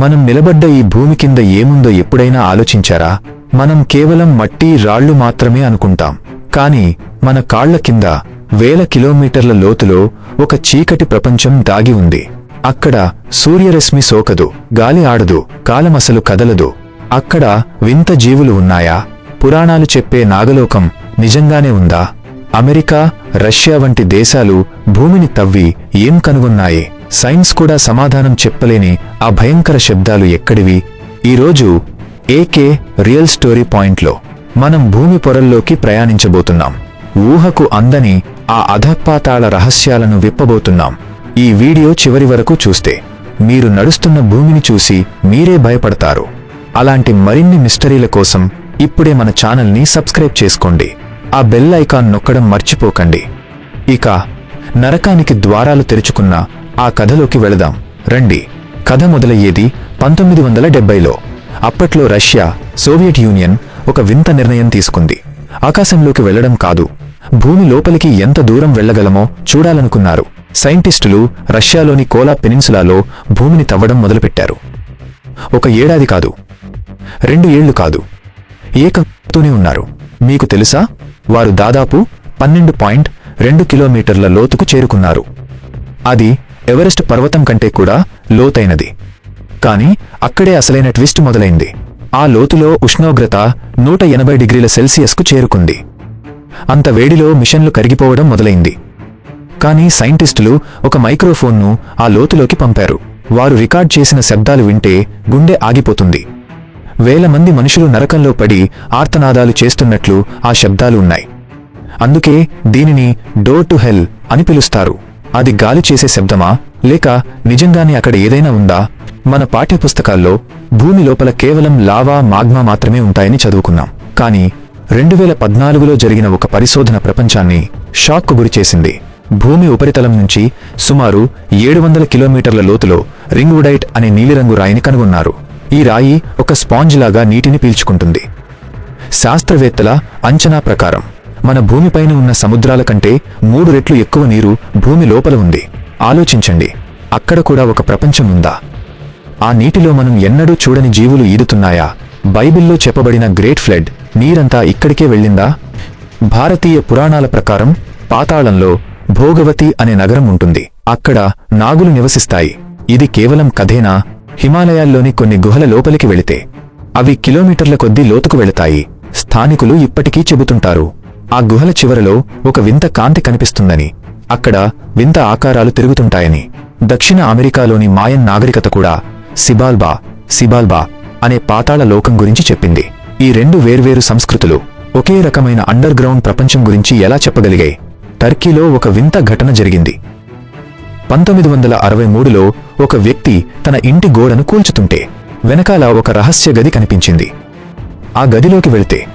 మనం నిలబడ్డ ఈ భూమి కింద ఏముందో ఎప్పుడైనా ఆలోచించారా? మనం కేవలం మట్టి రాళ్ళు మాత్రమే అనుకుంటాం. కాని మన కాళ్ళ కింద వేల కిలోమీటర్ల లోతులో ఒక చీకటి ప్రపంచం దాగి ఉంది. అక్కడ సూర్యరశ్మి సోకదు గాలి ఆడదు కాలమసలు కదలదు. అక్కడ వింత జీవులు ఉన్నాయా? పురాణాలు చెప్పే నాగలోకం నిజంగానే ఉందా? అమెరికా రష్యా వంటి దేశాలు భూమిని తవ్వి ఏం కనుగొన్నాయి? సైన్స్ కూడా సమాధానం చెప్పలేని ఆ భయంకర శబ్దాలు ఎక్కడివి? ఈరోజు ఏకే రియల్ స్టోరీ పాయింట్లో మనం భూమి పొరల్లోకి ప్రయాణించబోతున్నాం. ఊహకు అందని ఆ అధపాతాళ రహస్యాలను విప్పబోతున్నాం. ఈ వీడియో చివరి వరకు చూస్తే మీరు నడుస్తున్న భూమిని చూసి మీరే భయపడతారు. అలాంటి మరిన్ని మిస్టరీల కోసం ఇప్పుడే మన ఛానల్ని సబ్స్క్రైబ్ చేసుకోండి. ఆ బెల్ ఐకాన్ నొక్కడం మర్చిపోకండి. ఇక నరకానికి ద్వారాలు తెరుచుకున్న ఆ కథలోకి వెళదాం. రండి. కథ మొదలయ్యేది పంతొమ్మిది వందల డెబ్బైలో. అప్పట్లో రష్యా సోవియట్ యూనియన్ ఒక వింత నిర్ణయం తీసుకుంది. ఆకాశంలోకి వెళ్ళడం కాదు. భూమి లోపలికి ఎంత దూరం వెళ్ళగలమో చూడాలనుకున్నారు. సైంటిస్టులు రష్యాలోని కోలా పెనిన్సులాలో భూమిని తవ్వడం మొదలుపెట్టారు. ఒక ఏడాది కాదు. రెండు ఏళ్ళు కాదు. ఏకంతోనే ఉన్నారు. మీకు తెలుసా? వారు దాదాపు పన్నెండు పాయింట్ రెండు కిలోమీటర్ల లోతుకు చేరుకున్నారు. అది ఎవరెస్ట్ పర్వతం కంటే కూడా లోతైనది. కానీ అక్కడే అసలైన ట్విస్ట్ మొదలైంది. ఆ లోతులో ఉష్ణోగ్రత నూట ఎనభై డిగ్రీల సెల్సియస్కు చేరుకుంది. అంత వేడిలో మిషన్లు కరిగిపోవడం మొదలైంది. కానీ సైంటిస్టులు ఒక మైక్రోఫోన్ను ఆ లోతులోకి పంపారు. వారు రికార్డ్ చేసిన శబ్దాలు వింటే గుండె ఆగిపోతుంది. వేల మంది మనుషులు నరకంలో పడి ఆర్తనాదాలు చేస్తున్నట్లు ఆ శబ్దాలు ఉన్నాయి. అందుకే దీనిని డోర్ టు హెల్ అని పిలుస్తారు. అది గాలి చేసే శబ్దమా? లేక నిజంగానే అక్కడ ఏదైనా ఉందా? మన పాఠ్యపుస్తకాల్లో భూమి లోపల కేవలం లావా మాగ్మా మాత్రమే ఉంటాయని చదువుకున్నాం. కానీ రెండు వేల పద్నాలుగులో జరిగిన ఒక పరిశోధన ప్రపంచాన్ని షాక్కు గురిచేసింది భూమి ఉపరితలం నుంచి సుమారు ఏడు వందల కిలోమీటర్ల లోతులో రింగ్వుడైట్ అనే నీలిరంగు రాయిని కనుగొన్నారు. ఈ రాయి ఒక స్పాంజ్ లాగా నీటిని పీల్చుకుంటుంది. శాస్త్రవేత్తల అంచనా ప్రకారం మన భూమిపైన ఉన్న సముద్రాల కంటే మూడు రెట్లు ఎక్కువ నీరు భూమి లోపల ఉంది. ఆలోచించండి. అక్కడ కూడా ఒక ప్రపంచం ఉందా? ఆ నీటిలో మనం ఎన్నడూ చూడని జీవులు ఈదుతున్నాయా? బైబిల్లో చెప్పబడిన గ్రేట్ ఫ్లడ్ నీరంతా ఇక్కడికే వెళ్ళిందా? భారతీయ పురాణాల ప్రకారం పాతాళంలో భోగవతి అనే నగరం ఉంటుంది. అక్కడ నాగులు నివసిస్తాయి. ఇది కేవలం కథేనా? హిమాలయాల్లోని కొన్ని గుహల లోపలికి వెళితే అవి కిలోమీటర్ల కొద్దీ లోతుకు వెళతాయి. స్థానికులు ఇప్పటికీ చెబుతుంటారు. ఆ గుహల చివరలో ఒక వింత కాంతి కనిపిస్తుందని. అక్కడ వింత ఆకారాలు తిరుగుతుంటాయని. దక్షిణ అమెరికాలోని మాయన్ నాగరికత కూడా సిబాల్బా సిబాల్బా అనే పాతాళ లోకం గురించి చెప్పింది. ఈ రెండు వేర్వేరు సంస్కృతులు ఒకే రకమైన అండర్ గ్రౌండ్ ప్రపంచం గురించి ఎలా చెప్పగలిగాయి? టర్కీలో ఒక వింత ఘటన జరిగింది. పంతొమ్మిది వందల అరవై మూడులో ఒక వ్యక్తి తన ఇంటి గోడను కూల్చుతుంటే వెనకాల ఒక రహస్య గది కనిపించింది. ఆ గదిలోకి వెళితే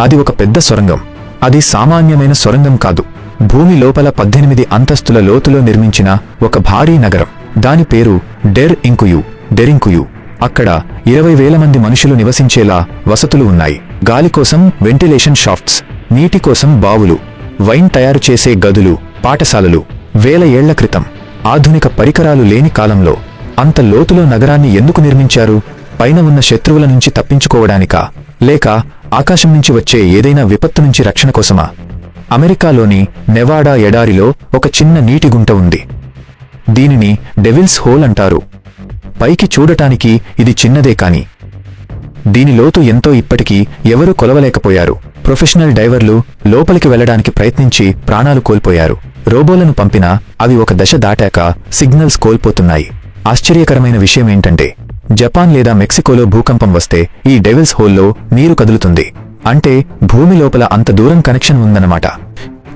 అది ఒక పెద్ద సొరంగం. అది సామాన్యమైన సొరంగం కాదు. భూమి లోపల పద్దెనిమిది అంతస్తుల లోతులో నిర్మించిన ఒక భారీ నగరం. దాని పేరు డెర్ ఇంకుయు డెరింకుయు అక్కడ ఇరవై వేల మంది మనుషులు నివసించేలా వసతులు ఉన్నాయి. గాలి కోసం వెంటిలేషన్ షాఫ్ట్స్ నీటి కోసం బావులు వైన్ తయారు చేసే గదులు పాఠశాలలు. వేల ఏళ్ళ క్రితం ఆధునిక పరికరాలు లేని కాలంలో అంత లోతులో నగరాన్ని ఎందుకు నిర్మించారు? పైన ఉన్న శత్రువుల నుంచి తప్పించుకోవడానికా? లేక ఆకాశం నుంచి వచ్చే ఏదైనా విపత్తు నుంచి రక్షణ కోసమా? అమెరికాలోని నెవాడా ఎడారిలో ఒక చిన్న నీటి గుంట ఉంది. దీనిని డెవిల్స్ హోల్ అంటారు. పైకి చూడటానికి ఇది చిన్నదే కాని. దీని లోతు ఎంతో ఇప్పటికీ ఎవరూ కొలవలేకపోయారు. ప్రొఫెషనల్ డైవర్లు లోపలికి వెళ్ళడానికి ప్రయత్నించి ప్రాణాలు కోల్పోయారు. రోబోలను పంపినా అవి ఒక దశ దాటాక సిగ్నల్స్ కోల్పోతున్నాయి. ఆశ్చర్యకరమైన విషయమేంటంటే జపాన్ లేదా మెక్సికోలో భూకంపం వస్తే ఈ డెవిల్స్ హోల్లో నీరు కదులుతుంది. అంటే భూమి లోపల అంత దూరం కనెక్షన్ ఉందన్నమాట.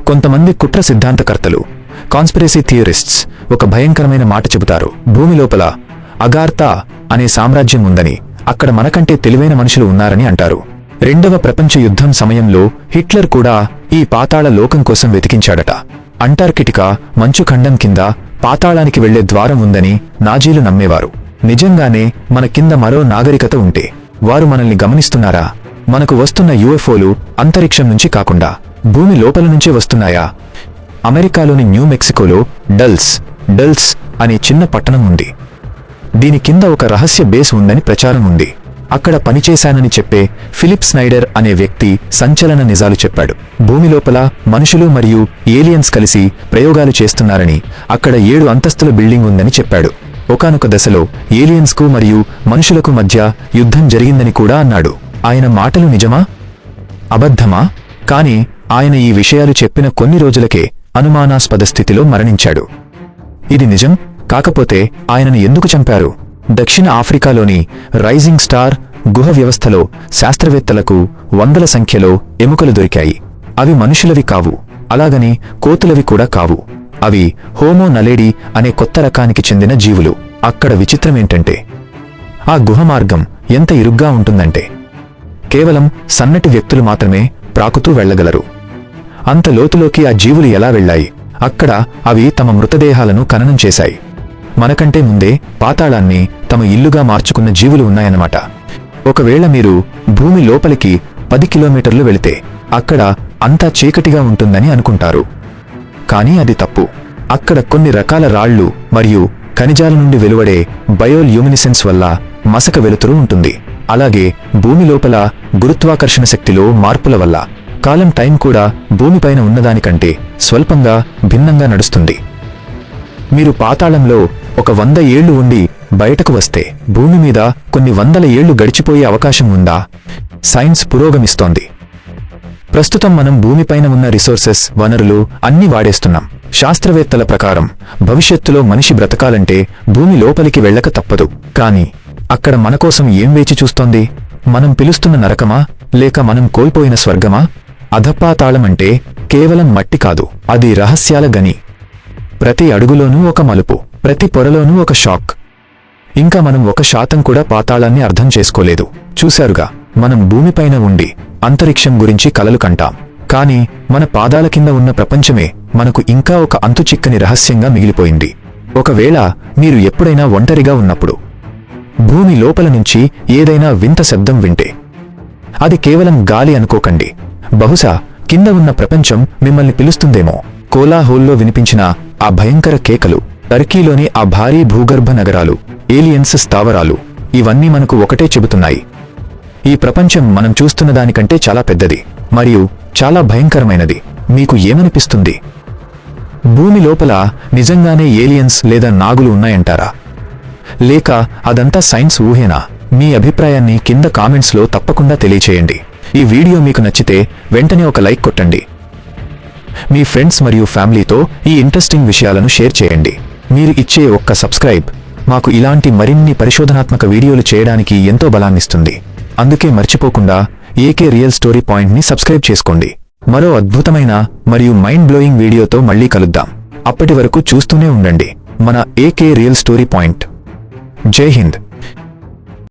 కొంతమంది కుట్ర సిద్ధాంతకర్తలు కాన్స్పిరసీ థియరిస్ట్స్ ఒక భయంకరమైన మాట చెబుతారు. భూమి లోపల అగార్తా అనే సామ్రాజ్యం ఉందని అక్కడ మనకంటే తెలివైన మనుషులు ఉన్నారని అంటారు. రెండవ ప్రపంచ యుద్ధం సమయంలో హిట్లర్ కూడా ఈ పాతాళ లోకం కోసం వెతికించాడట. అంటార్కిటికా మంచు ఖండం కింద పాతాళానికి వెళ్ళే ద్వారం ఉందని నాజీలు నమ్మేవారు. నిజంగానే మన కింద మరో నాగరికత ఉంటే వారు మనల్ని గమనిస్తున్నారా? మనకు వస్తున్న యుఎఫ్ఓలు అంతరిక్షం నుంచి కాకుండా భూమి లోపల నుంచే వస్తున్నాయా? అమెరికాలోని న్యూ మెక్సికోలో డల్స్ డల్స్ అనే చిన్న పట్టణం ఉంది. దీని కింద ఒక రహస్య బేస్ ఉందని ప్రచారం ఉంది. అక్కడ పనిచేశానని చెప్పే ఫిలిప్ స్నైడర్ అనే వ్యక్తి సంచలన నిజాలు చెప్పాడు. భూమి లోపల మనుషులు మరియు ఏలియన్స్ కలిసి ప్రయోగాలు చేస్తున్నారని అక్కడ ఏడు అంతస్తుల బిల్డింగ్ ఉందని చెప్పాడు. ఒకనొక దశలో ఏలియన్స్కు మరియు మనుషులకు మధ్య యుద్ధం జరిగిందని కూడా అన్నాడు. ఆయన మాటలు నిజమా? అబద్ధమా? కాని ఆయన ఈ విషయాలు చెప్పిన కొన్ని రోజులకే అనుమానాస్పద స్థితిలో మరణించాడు. ఇది నిజం? కాకపోతే ఆయనను ఎందుకు చంపారు? దక్షిణ ఆఫ్రికాలోని రైజింగ్ స్టార్ గుహ వ్యవస్థలో శాస్త్రవేత్తలకు వందల సంఖ్యలో ఎముకలు దొరికాయి. అవి మనుషులవి కావు. అలాగని కోతులవి కూడా కావు. అవి హోమో నలేడి అనే కొత్త రకానికి చెందిన జీవులు. అక్కడ విచిత్రమేంటంటే ఆ గుహ మార్గం ఎంత ఇరుగ్గా ఉంటుందంటే కేవలం సన్నటి వ్యక్తులు మాత్రమే ప్రాకుతూ వెళ్ళగలరు. అంత లోతులోకి ఆ జీవులు ఎలా వెళ్ళాయి? అక్కడ అవి తమ మృతదేహాలను ఖననం చేశాయి. మనకంటే ముందే పాతాళాన్ని తమ ఇల్లుగా మార్చుకున్న జీవులు ఉన్నాయన్నమాట. ఒకవేళ మీరు భూమి లోపలికి పది కిలోమీటర్లు వెళితే అక్కడ అంతా చీకటిగా ఉంటుందని అనుకుంటారు. కానీ అది తప్పు. అక్కడ కొన్ని రకాల రాళ్ళు మరియు ఖనిజాల నుండి వెలువడే బయోల్యూమినిసెన్స్ వల్ల మసక వెలుతురు ఉంటుంది. అలాగే భూమి లోపల గురుత్వాకర్షణ శక్తిలో మార్పుల వల్ల. కాలం టైం కూడా భూమిపైన ఉన్నదానికంటే స్వల్పంగా భిన్నంగా నడుస్తుంది. మీరు పాతాళంలో ఒక వంద ఏళ్ళు ఉండి బయటకు వస్తే భూమి మీద కొన్ని వందల ఏళ్ళు గడిచిపోయే అవకాశం ఉందా? సైన్స్ పురోగమిస్తోంది. ప్రస్తుతం మనం భూమిపైన ఉన్న రిసోర్సెస్ వనరులు అన్ని వాడేస్తున్నాం. శాస్త్రవేత్తల ప్రకారం భవిష్యత్తులో మనిషి బ్రతకాలంటే భూమి లోపలికి వెళ్ళక తప్పదు. కాని అక్కడ మనకోసం ఏం వేచి చూస్తోంది? మనం పిలుస్తున్న నరకమా? లేక మనం కోల్పోయిన స్వర్గమా? అధపాతాళమంటే కేవలం మట్టి కాదు అది రహస్యాల గని. ప్రతి అడుగులోనూ ఒక మలుపు ప్రతి పొరలోనూ ఒక షాక్. ఇంకా మనం ఒక శాతం కూడా పాతాళాన్ని అర్థం చేసుకోలేదు. చూశారుగా మనం భూమిపైన ఉండి అంతరిక్షం గురించి కలలు కంటాం. కాని మన పాదాల కింద ఉన్న ప్రపంచమే మనకు ఇంకా ఒక అంతుచిక్కని రహస్యంగా మిగిలిపోయింది. ఒకవేళ మీరు ఎప్పుడైనా ఒంటరిగా ఉన్నప్పుడు భూమి లోపల నుంచి ఏదైనా వింత శబ్దం వింటే అది కేవలం గాలి అనుకోకండి. బహుశా కింద ఉన్న ప్రపంచం మిమ్మల్ని పిలుస్తుందేమో. కోలాహోల్లో వినిపించిన ఆ భయంకర కేకలు టర్కీలోని ఆ భారీ భూగర్భ నగరాలు ఏలియన్స్ స్థావరాలు ఇవన్నీ మనకు ఒకటే చెబుతున్నాయి. ఈ ప్రపంచం మనం చూస్తున్న దానికంటే చాలా పెద్దది మరియు చాలా భయంకరమైనది. మీకు ఏమనిపిస్తుంది? భూమి లోపల నిజంగానే ఏలియన్స్ లేదా నాగులు ఉన్నాయంటారా? లేక అదంతా సైన్స్ ఊహేనా? మీ అభిప్రాయాన్ని కింద కామెంట్స్లో తప్పకుండా తెలియచేయండి. ఈ వీడియో మీకు నచ్చితే వెంటనే ఒక లైక్ కొట్టండి. మీ ఫ్రెండ్స్ మరియు ఫ్యామిలీతో ఈ ఇంట్రెస్టింగ్ విషయాలను షేర్ చేయండి. మీరు ఇచ్చే ఒక్క సబ్స్క్రైబ్ మాకు ఇలాంటి మరిన్ని పరిశోధనాత్మక వీడియోలు చేయడానికి ఎంతో బలాన్నిస్తుంది. అందుకే మర్చిపోకుండా ఏకే రియల్ స్టోరీ పాయింట్ని సబ్స్క్రైబ్ చేసుకోండి. మరో అద్భుతమైన మరియు మైండ్ బ్లోయింగ్ వీడియోతో మళ్ళీ కలుద్దాం. అప్పటి వరకు చూస్తూనే ఉండండి. మన ఏకే రియల్ స్టోరీ పాయింట్. జై హింద్.